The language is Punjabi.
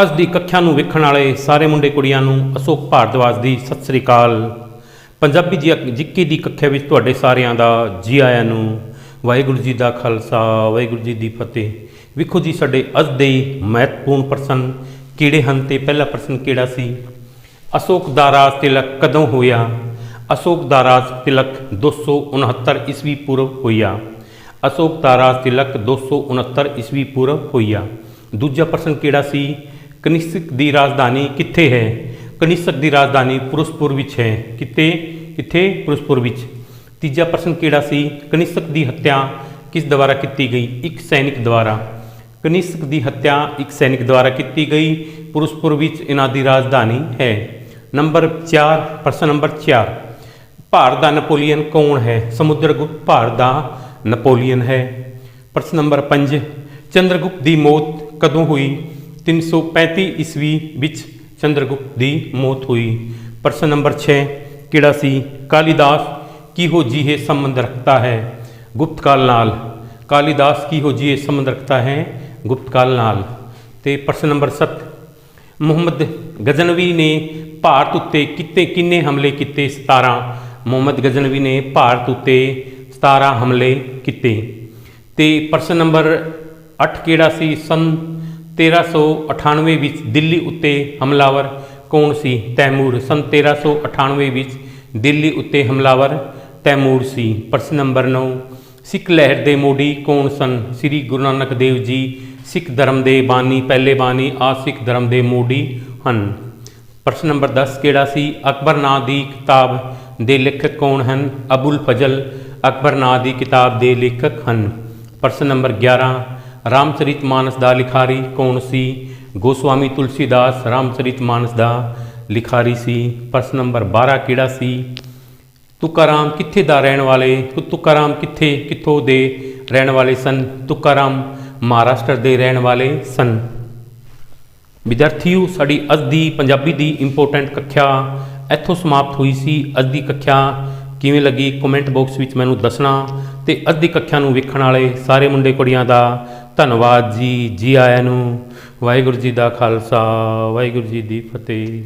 ਅੱਜ ਦੀ ਕੱਖਿਆ ਨੂੰ ਵੇਖਣ ਵਾਲੇ ਸਾਰੇ ਮੁੰਡੇ ਕੁੜੀਆਂ ਨੂੰ ਅਸ਼ੋਕ ਭਾਰਦਵਾਜ ਦੀ ਸਤਿ ਸ੍ਰੀ ਅਕਾਲ। ਪੰਜਾਬੀ ਜੀ ਜਿੱਕੇ ਦੀ ਕੱਖਿਆ ਵਿੱਚ ਤੁਹਾਡੇ ਸਾਰਿਆਂ ਦਾ ਜੀ ਆਇਆਂ ਨੂੰ ਵਾਹਿਗੁਰੂ ਜੀ ਦਾ ਖਾਲਸਾ, ਵਾਹਿਗੁਰੂ ਜੀ ਦੀ ਫਤਿਹ। ਵੇਖੋ ਜੀ, ਸਾਡੇ ਅੱਜ ਦੇ ਮਹੱਤਵਪੂਰਨ ਪ੍ਰਸ਼ਨ, ਕਿਹੜੇ ਹਨ ਤੇ ਪਹਿਲਾ ਪ੍ਰਸ਼ਨ ਕਿਹੜਾ ਸੀ? ਅਸ਼ੋਕ ਦਾ ਰਾਜ ਤਿਲਕ ਕਦੋਂ ਹੋਇਆ? ਅਸ਼ੋਕ ਦਾ ਰਾਜ ਤਿਲਕ 269 ਈਸਵੀ ਪੂਰਵ ਹੋਇਆ। ਅਸ਼ੋਕ ਦਾ ਰਾਜ ਤਿਲਕ 269 ਈਸਵੀ ਪੂਰਵ ਹੋਇਆ। ਦੂਜਾ ਪ੍ਰਸ਼ਨ ਕਿਹੜਾ ਸੀ? ਕਨਿਸ਼ਕ ਦੀ ਰਾਜਧਾਨੀ ਕਿੱਥੇ ਹੈ? ਕਨਿਸ਼ਕ ਦੀ ਰਾਜਧਾਨੀ ਪੁਰਸਪੁਰ ਵਿੱਚ ਹੈ। ਕਿੱਥੇ? ਕਿੱਥੇ? ਪੁਰਸਪੁਰ ਵਿੱਚ। ਤੀਜਾ ਪ੍ਰਸ਼ਨ ਕਿਹੜਾ ਸੀ? ਕਨਿਸ਼ਕ ਦੀ ਹੱਤਿਆ ਕਿਸ ਦੁਆਰਾ ਕੀਤੀ ਗਈ? ਇੱਕ ਸੈਨਿਕ ਦੁਆਰਾ। ਕਨਿਸ਼ਕ ਦੀ ਹੱਤਿਆ ਇੱਕ ਸੈਨਿਕ ਦੁਆਰਾ ਕੀਤੀ ਗਈ। ਪੁਰਸਪੁਰ ਵਿੱਚ ਇਹਨਾਂ ਦੀ ਰਾਜਧਾਨੀ ਹੈ। ਨੰਬਰ 4 ਪ੍ਰਸ਼ਨ ਨੰਬਰ 4 ਭਾਰਤ ਦਾ ਨਪੋਲੀਅਨ ਕੌਣ ਹੈ? ਸਮੁੰਦਰਗੁਪਤ ਭਾਰਤ ਦਾ ਨਪੋਲੀਅਨ ਹੈ। ਪ੍ਰਸ਼ਨ ਨੰਬਰ 5 ਚੰਦਰਗੁਪਤ ਦੀ ਮੌਤ ਕਦੋਂ ਹੋਈ? 335 ਈਸਵੀ ਵਿੱਚ ਚੰਦਰਗੁਪਤ ਦੀ ਮੌਤ ਹੋਈ। ਪ੍ਰਸ਼ਨ ਨੰਬਰ 6 ਕਿਹੜਾ ਸੀ? ਕਾਲੀਦਾਸ ਕਿਹੋ ਜਿਹੇ ਸੰਬੰਧ ਰੱਖਦਾ ਹੈ? ਗੁਪਤ ਕਾਲ ਨਾਲ। ਕਾਲੀਦਾਸ ਕਿਹੋ ਜਿਹੇ ਸੰਬੰਧ ਰੱਖਦਾ ਹੈ? ਗੁਪਤ ਕਾਲ ਨਾਲ। ਤੇ ਪ੍ਰਸ਼ਨ ਨੰਬਰ 7 ਮੁਹੰਮਦ ਗਜ਼ਨਵੀ ਨੇ ਭਾਰਤ ਉੱਤੇ ਕਿਤੇ ਕਿੰਨੇ ਹਮਲੇ ਕੀਤੇ? 17 ਮੁਹੰਮਦ ਗਜ਼ਨਵੀ ਨੇ ਭਾਰਤ ਉੱਤੇ 17 ਹਮਲੇ ਕੀਤੇ। ਤੇ ਪ੍ਰਸ਼ਨ ਨੰਬਰ 8 ਕਿਹੜਾ ਸੀ? ਸਨ 1398 ਵਿੱਚ ਦਿੱਲੀ ਉੱਤੇ ਹਮਲਾਵਰ, ਕੌਣ ਸੀ? ਤੈਮੂਰ, ਸਨ 1398 ਵਿੱਚ ਦਿੱਲੀ ਉੱਤੇ ਹਮਲਾਵਰ, ਤੈਮੂਰ ਸੀ। ਪ੍ਰਸ਼ਨ ਨੰਬਰ 9 ਸਿੱਖ ਲਹਿਰ ਦੇ ਮੋਢੀ ਕੌਣ ਸਨ? ਸ੍ਰੀ ਗੁਰੂ ਨਾਨਕ ਦੇਵ ਜੀ, ਸਿੱਖ ਧਰਮ ਦੇ ਬਾਨੀ, ਪਹਿਲੇ ਬਾਨੀ, ਆ ਸਿੱਖ ਧਰਮ ਦੇ ਮੋਢੀ ਹਨ। ਪ੍ਰਸ਼ਨ ਨੰਬਰ 10 ਕਿਹੜਾ ਸੀ? ਅਕਬਰ ਨਾਂ ਦੀ ਕਿਤਾਬ ਦੇ ਲੇਖਕ ਕੌਣ ਹਨ? ਅਬੁਲ ਫਜ਼ਲ ਅਕਬਰ ਨਾਂ ਦੀ ਕਿਤਾਬ ਦੇ ਲੇਖਕ ਹਨ। ਪ੍ਰਸ਼ਨ ਨੰਬਰ 11 ਰਾਮਚਰਿਤ ਮਾਨਸ ਦਾ ਲਿਖਾਰੀ ਕੌਣ ਸੀ ਗੋਸਵਾਮੀ ਤੁਲਸੀਦਾਸ ਰਾਮਚਰਿਤ ਮਾਨਸ ਦਾ ਲਿਖਾਰੀ ਸੀ ਪ੍ਰਸ਼ਨ ਨੰਬਰ 12 ਕਿਹੜਾ ਸੀ ਤੁਕਾਰਾਮ ਕਿੱਥੇ ਦਾ ਰਹਿਣ ਵਾਲੇ ਤੁਕਾਰਾਮ ਕਿੱਥੇ ਕਿੱਥੋਂ ਦੇ ਰਹਿਣ ਵਾਲੇ ਸਨ ਤੁਕਾਰਾਮ ਮਹਾਰਾਸ਼ਟਰ ਦੇ ਰਹਿਣ ਵਾਲੇ ਸਨ ਵਿਦਿਆਰਥੀਓ ਸਾਡੀ ਅੱਜ ਦੀ ਪੰਜਾਬੀ ਦੀ ਇੰਪੋਰਟੈਂਟ ਕੱਖਿਆ ਇੱਥੋਂ ਸਮਾਪਤ ਹੋਈ ਸੀ ਅੱਜ ਦੀ ਕੱਖਿਆ ਕਿਵੇਂ ਲੱਗੀ ਕਮੈਂਟ ਬਾਕਸ ਵਿੱਚ ਮੈਨੂੰ ਦੱਸਣਾ ਤੇ ਅੱਜ ਦੀ ਕੱਖਿਆ ਨੂੰ ਵੇਖਣ ਵਾਲੇ ਸਾਰੇ ਮੁੰਡੇ ਕੁੜੀਆਂ ਦਾ ਧੰਨਵਾਦ ਜੀ ਜੀ ਆਇਆਂ ਨੂੰ। ਵਾਹਿਗੁਰੂ ਜੀ ਦਾ ਖਾਲਸਾ ਵਾਹਿਗੁਰੂ ਜੀ ਦੀ ਫਤਿਹ।